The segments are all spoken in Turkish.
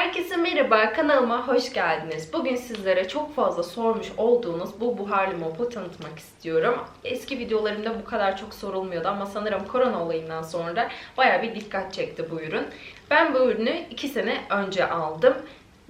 Herkese merhaba, kanalıma hoş geldiniz. Bugün sizlere çok fazla sormuş olduğunuz bu buharlı mopu tanıtmak istiyorum. Eski videolarımda bu kadar çok sorulmuyordu ama sanırım korona olayından sonra baya bir dikkat çekti bu ürün. Ben bu ürünü 2 sene önce aldım.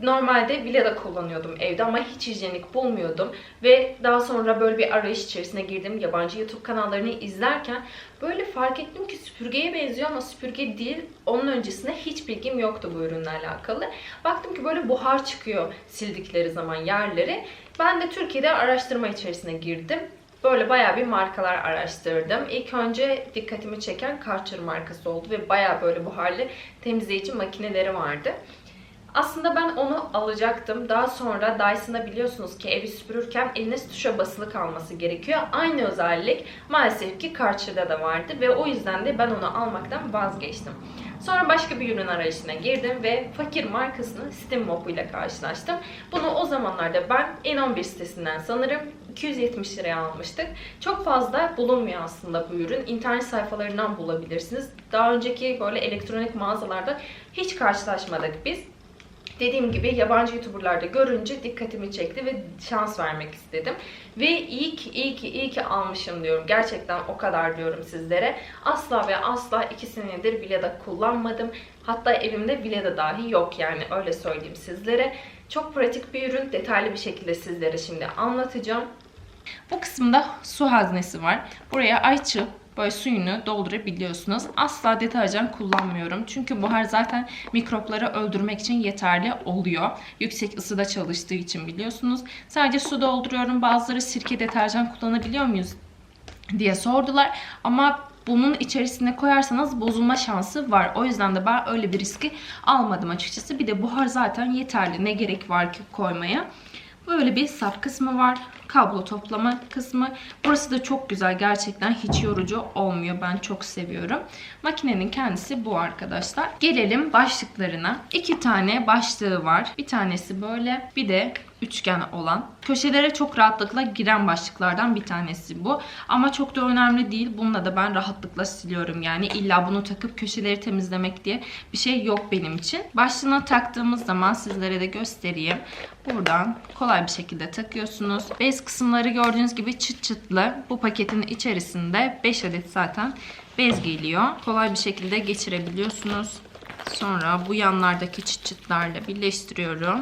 Normalde Vila'da kullanıyordum evde ama hiç hijyenik bulmuyordum. Ve daha sonra böyle bir arayış içerisine girdim. Yabancı YouTube kanallarını izlerken böyle fark ettim ki süpürgeye benziyor ama süpürge değil. Onun öncesinde hiç bilgim yoktu bu ürünle alakalı. Baktım ki böyle buhar çıkıyor sildikleri zaman yerleri. Ben de Türkiye'de araştırma içerisine girdim. Böyle bayağı bir markalar araştırdım. İlk önce dikkatimi çeken Karcher markası oldu ve bayağı böyle buharlı temizleyici makineleri vardı. Aslında ben onu alacaktım. Daha sonra Dyson'da biliyorsunuz ki evi süpürürken eliniz tuşa basılı kalması gerekiyor. Aynı özellik maalesef ki Karcher'da da vardı ve o yüzden de ben onu almaktan vazgeçtim. Sonra başka bir ürün arayışına girdim ve Fakir markasının Steam Mop ile karşılaştım. Bunu o zamanlarda ben N11 sitesinden sanırım 270 liraya almıştık. Çok fazla bulunmuyor aslında bu ürün. İnternet sayfalarından bulabilirsiniz. Daha önceki böyle elektronik mağazalarda hiç karşılaşmadık biz. Dediğim gibi yabancı youtuberlarda görünce dikkatimi çekti ve şans vermek istedim. Ve iyi ki iyi ki iyi ki almışım diyorum. Gerçekten o kadar diyorum sizlere. Asla ve asla 2 senedir Vileda kullanmadım. Hatta evimde Vileda dahi yok yani öyle söyleyeyim sizlere. Çok pratik bir ürün. Detaylı bir şekilde sizlere şimdi anlatacağım. Bu kısımda su haznesi var. Buraya ayçi böyle suyunu doldurabiliyorsunuz. Asla deterjan kullanmıyorum. Çünkü buhar zaten mikropları öldürmek için yeterli oluyor. Yüksek ısıda çalıştığı için biliyorsunuz. Sadece su dolduruyorum. Bazıları sirke deterjan kullanabiliyor muyuz diye sordular. Ama bunun içerisine koyarsanız bozulma şansı var. O yüzden de ben öyle bir riski almadım açıkçası. Bir de buhar zaten yeterli. Ne gerek var ki koymaya. Böyle bir sap kısmı var. Kablo toplama kısmı. Burası da çok güzel. Gerçekten hiç yorucu olmuyor. Ben çok seviyorum. Makinenin kendisi bu arkadaşlar. Gelelim başlıklarına. İki tane başlığı var. Bir tanesi böyle. Bir de üçgen olan. Köşelere çok rahatlıkla giren başlıklardan bir tanesi bu. Ama çok da önemli değil. Bununla da ben rahatlıkla siliyorum. Yani illa bunu takıp köşeleri temizlemek diye bir şey yok benim için. Başlığına taktığımız zaman sizlere de göstereyim. Buradan kolay bir şekilde takıyorsunuz. Bez kısımları gördüğünüz gibi çıt çıtlı. Bu paketin içerisinde 5 adet zaten bez geliyor. Kolay bir şekilde geçirebiliyorsunuz. Sonra bu yanlardaki çıt çıtlarla birleştiriyorum.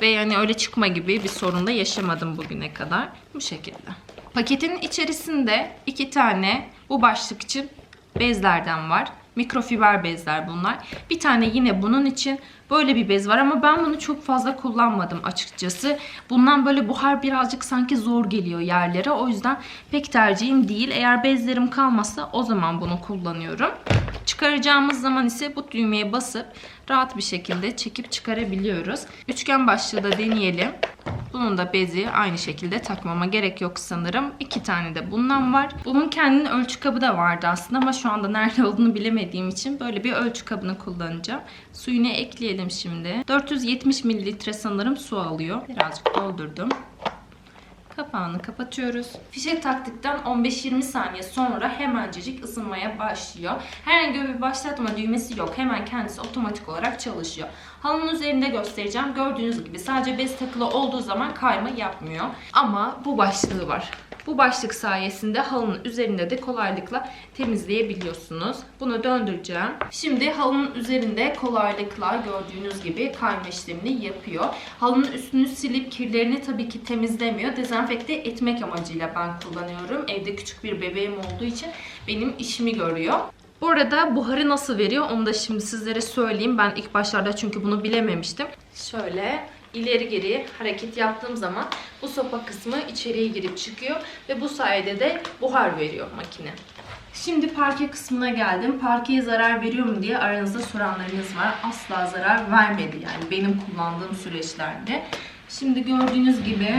Ve yani öyle çıkma gibi bir sorun da yaşamadım bugüne kadar. Bu şekilde. Paketin içerisinde iki tane bu başlık için bezlerden var. Mikrofiber bezler bunlar. Bir tane yine bunun için böyle bir bez var ama ben bunu çok fazla kullanmadım açıkçası. Bundan böyle buhar birazcık sanki zor geliyor yerlere. O yüzden pek tercihim değil. Eğer bezlerim kalmazsa o zaman bunu kullanıyorum. Çıkaracağımız zaman ise bu düğmeye basıp rahat bir şekilde çekip çıkarabiliyoruz. Üçgen başlığı da deneyelim. Bunun da bezi aynı şekilde takmama gerek yok sanırım. İki tane de bundan var. Bunun kendinin ölçü kabı da vardı aslında ama şu anda nerede olduğunu bilemediğim için böyle bir ölçü kabını kullanacağım. Suyunu ekleyelim şimdi. 470 mililitre sanırım su alıyor. Birazcık doldurdum. Kapağını kapatıyoruz. Fişe taktıktan 15-20 saniye sonra hemencecik ısınmaya başlıyor. Herhangi bir başlatma düğmesi yok. Hemen kendisi otomatik olarak çalışıyor. Halının üzerinde göstereceğim. Gördüğünüz gibi sadece bez takılı olduğu zaman kayma yapmıyor. Ama bu başlığı var. Bu başlık sayesinde halının üzerinde de kolaylıkla temizleyebiliyorsunuz. Bunu döndüreceğim. Şimdi halının üzerinde kolaylıkla gördüğünüz gibi kayma işlemini yapıyor. Halının üstünü silip kirlerini tabii ki temizlemiyor. Dezenfekte etmek amacıyla ben kullanıyorum. Evde küçük bir bebeğim olduğu için benim işimi görüyor. Bu arada buharı nasıl veriyor onu da şimdi sizlere söyleyeyim. Ben ilk başlarda çünkü bunu bilememiştim. Şöyle ileri geri hareket yaptığım zaman bu sopa kısmı içeriye girip çıkıyor ve bu sayede de buhar veriyor makine. Şimdi parke kısmına geldim. Parkeye zarar veriyor mu diye aranızda soranlarınız var. Asla zarar vermedi yani benim kullandığım süreçlerde. Şimdi gördüğünüz gibi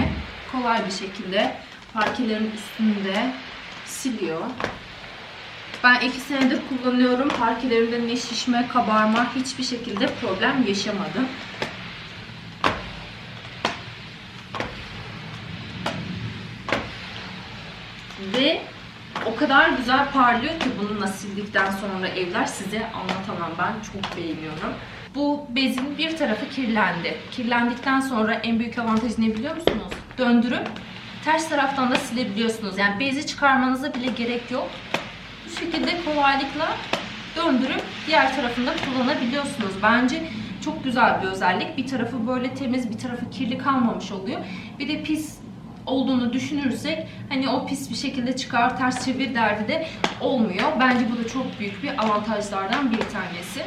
kolay bir şekilde parkelerin üstünde siliyor. Ben iki senedir kullanıyorum. Parkelerimde ne şişme, kabarma hiçbir şekilde problem yaşamadım. Ve o kadar güzel parlıyor ki bununla sildikten sonra evler size anlatamam. Ben çok beğeniyorum. Bu bezin bir tarafı kirlendi. Kirlendikten sonra en büyük avantajı ne biliyor musunuz? Döndürüp ters taraftan da silebiliyorsunuz. Yani bezi çıkarmanıza bile gerek yok. Bu şekilde kolaylıkla döndürüp diğer tarafında kullanabiliyorsunuz. Bence çok güzel bir özellik. Bir tarafı böyle temiz, bir tarafı kirli kalmamış oluyor. Bir de pis olduğunu düşünürsek hani o pis bir şekilde çıkar ters çevir derdi de olmuyor. Bence bu da çok büyük bir avantajlardan bir tanesi.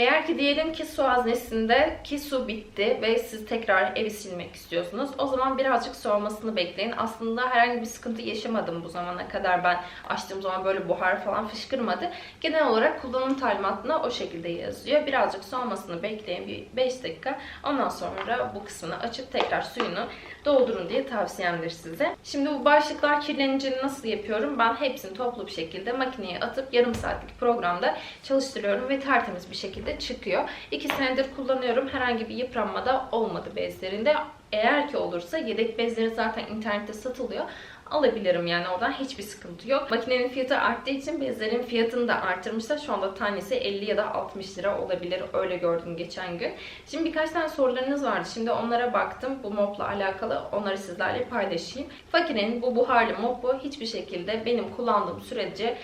Eğer ki diyelim ki su haznesinde ki su bitti ve siz tekrar evi silmek istiyorsunuz. O zaman birazcık soğumasını bekleyin. Aslında herhangi bir sıkıntı yaşamadım bu zamana kadar. Ben açtığım zaman böyle buhar falan fışkırmadı. Genel olarak kullanım talimatına o şekilde yazıyor. Birazcık soğumasını bekleyin bir 5 dakika. Ondan sonra bu kısmını açıp tekrar suyunu doldurun diye tavsiyemdir size. Şimdi bu başlıklar kirlenince nasıl yapıyorum? Ben hepsini toplu bir şekilde makineye atıp yarım saatlik programda çalıştırıyorum ve tertemiz bir şekilde çıkıyor. 2 senedir kullanıyorum. Herhangi bir yıpranma da olmadı bezlerinde. Eğer ki olursa yedek bezleri zaten internette satılıyor alabilirim yani oradan hiçbir sıkıntı yok. Makinenin fiyatı arttığı için bezlerin fiyatını da arttırmışlar. Şu anda tanesi 50 ya da 60 lira olabilir. Öyle gördüm geçen gün. Şimdi birkaç tane sorularınız vardı. Şimdi onlara baktım. Bu mopla alakalı. Onları sizlerle paylaşayım. Fakire'nin bu buharlı mopu hiçbir şekilde benim kullandığım sürece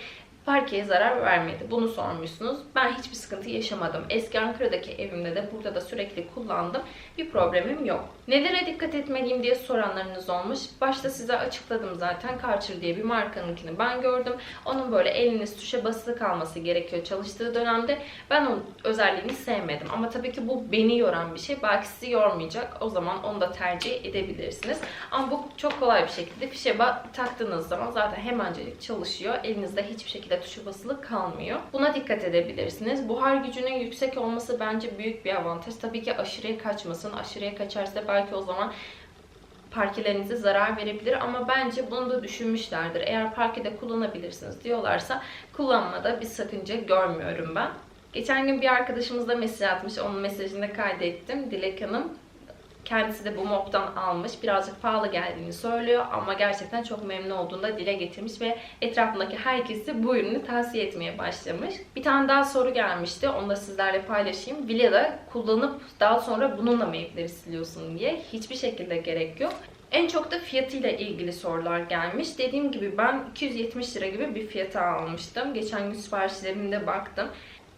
parkeye zarar vermedi. Bunu sormuşsunuz. Ben hiçbir sıkıntı yaşamadım. Eski Ankara'daki evimde de burada da sürekli kullandım. Bir problemim yok. Nelere dikkat etmeliyim diye soranlarınız olmuş. Başta size açıkladım zaten. Karcher diye bir markanınkini ben gördüm. Onun böyle eliniz tuşa basılı kalması gerekiyor çalıştığı dönemde. Ben onun özelliğini sevmedim. Ama tabii ki bu beni yoran bir şey. Belki sizi yormayacak. O zaman onu da tercih edebilirsiniz. Ama bu çok kolay bir şekilde fişe taktığınız zaman zaten hemencecik çalışıyor. Elinizde hiçbir şekilde tuşa basılı kalmıyor. Buna dikkat edebilirsiniz. Buhar gücünün yüksek olması bence büyük bir avantaj. Tabii ki aşırıya kaçmasın. Aşırıya kaçarsa belki o zaman parkelerinize zarar verebilir ama bence bunu da düşünmüşlerdir. Eğer parkede kullanabilirsiniz diyorlarsa kullanmada bir sakınca görmüyorum ben. Geçen gün bir arkadaşımız da mesaj atmış. Onun mesajını kaydettim. Dilek Hanım Kendisi de bu moptan almış. Birazcık pahalı geldiğini söylüyor ama gerçekten çok memnun olduğunu da dile getirmiş ve etrafındaki herkesi bu ürünü tavsiye etmeye başlamış. Bir tane daha soru gelmişti. Onu da sizlerle paylaşayım. Villa'da kullanıp daha sonra bununla mı evleri siliyorsun diye. Hiçbir şekilde gerek yok. En çok da fiyatıyla ilgili sorular gelmiş. Dediğim gibi ben 270 lira gibi bir fiyata almıştım. Geçen gün siparişlerimde baktım.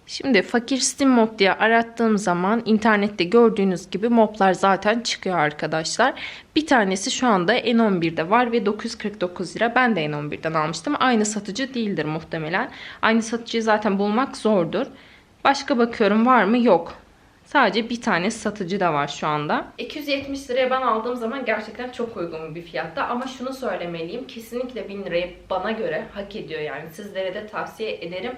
Şimdi fakir Steam Mob diye arattığım zaman internette gördüğünüz gibi moblar zaten çıkıyor arkadaşlar. Bir tanesi şu anda N11'de var ve 949 lira. Ben de N11'den almıştım. Aynı satıcı değildir muhtemelen. Aynı satıcıyı zaten bulmak zordur. Başka bakıyorum var mı? Yok. Sadece bir tane satıcı da var şu anda. 270 liraya ben aldığım zaman gerçekten çok uygun bir fiyatta. Ama şunu söylemeliyim. Kesinlikle 1000 lirayı bana göre hak ediyor. Yani sizlere de tavsiye ederim.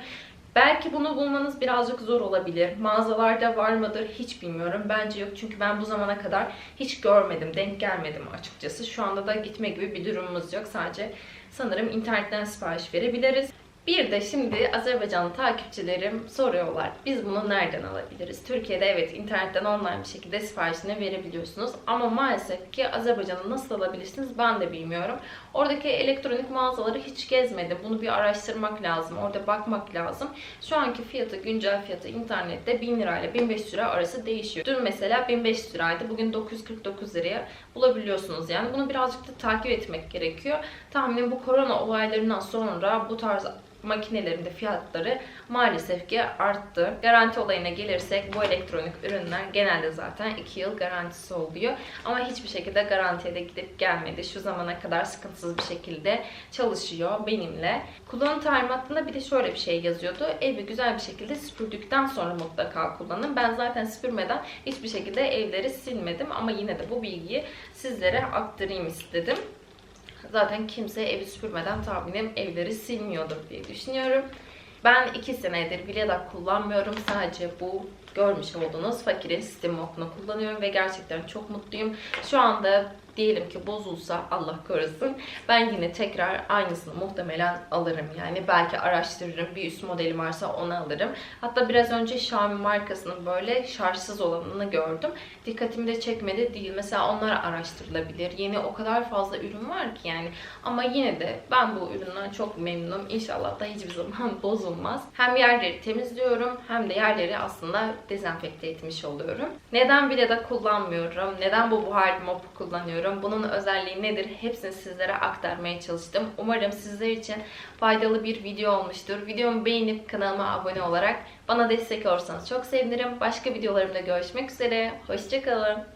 Belki bunu bulmanız birazcık zor olabilir. Mağazalarda var mıdır hiç bilmiyorum. Bence yok çünkü ben bu zamana kadar hiç görmedim, denk gelmedim açıkçası. Şu anda da gitme gibi bir durumumuz yok. Sadece sanırım internetten sipariş verebiliriz. Bir de şimdi Azerbaycanlı takipçilerim soruyorlar. Biz bunu nereden alabiliriz? Türkiye'de evet internetten online bir şekilde siparişini verebiliyorsunuz. Ama maalesef ki Azerbaycan'ı nasıl alabilirsiniz ben de bilmiyorum. Oradaki elektronik mağazaları hiç gezmedim. Bunu bir araştırmak lazım. Orada bakmak lazım. Şu anki fiyatı, güncel fiyatı internette 1000 lira ile 1500 lira arası değişiyor. Dün mesela 1500 liraydı. Bugün 949 liraya bulabiliyorsunuz. Yani bunu birazcık da takip etmek gerekiyor. Tahminim bu korona olaylarından sonra bu tarz makinelerin de fiyatları maalesef ki arttı. Garanti olayına gelirsek bu elektronik ürünler genelde zaten 2 yıl garantisi oluyor. Ama hiçbir şekilde garantiye de gidip gelmedi. Şu zamana kadar sıkıntısız bir şekilde çalışıyor benimle. Kullanım talimatında bir de şöyle bir şey yazıyordu. Evi güzel bir şekilde süpürdükten sonra mutlaka kullanın. Ben zaten süpürmeden hiçbir şekilde evleri silmedim ama yine de bu bilgiyi sizlere aktarayım istedim. Zaten kimse evi süpürmeden tahminim evleri silmiyordur diye düşünüyorum. Ben iki senedir Vileda kullanmıyorum. Sadece bu görmüş olduğunuz fakirin sistem modunu kullanıyorum ve gerçekten çok mutluyum. Şu anda diyelim ki bozulsa Allah korusun ben yine tekrar aynısını muhtemelen alırım. Yani belki araştırırım. Bir üst modeli varsa onu alırım. Hatta biraz önce Xiaomi markasının böyle şarjsız olanını gördüm. Dikkatimi de çekmedi değil. Mesela onlar araştırılabilir. Yeni o kadar fazla ürün var ki yani. Ama yine de ben bu üründen çok memnunum. İnşallah da hiçbir zaman bozulmaz. Hem yerleri temizliyorum hem de yerleri aslında dezenfekte etmiş oluyorum. Neden Vileda kullanmıyorum? Neden bu buharlı mopu kullanıyorum? Bunun özelliği nedir? Hepsini sizlere aktarmaya çalıştım. Umarım sizler için faydalı bir video olmuştur. Videomu beğenip kanalıma abone olarak bana destek olursanız çok sevinirim. Başka videolarımda görüşmek üzere. Hoşçakalın.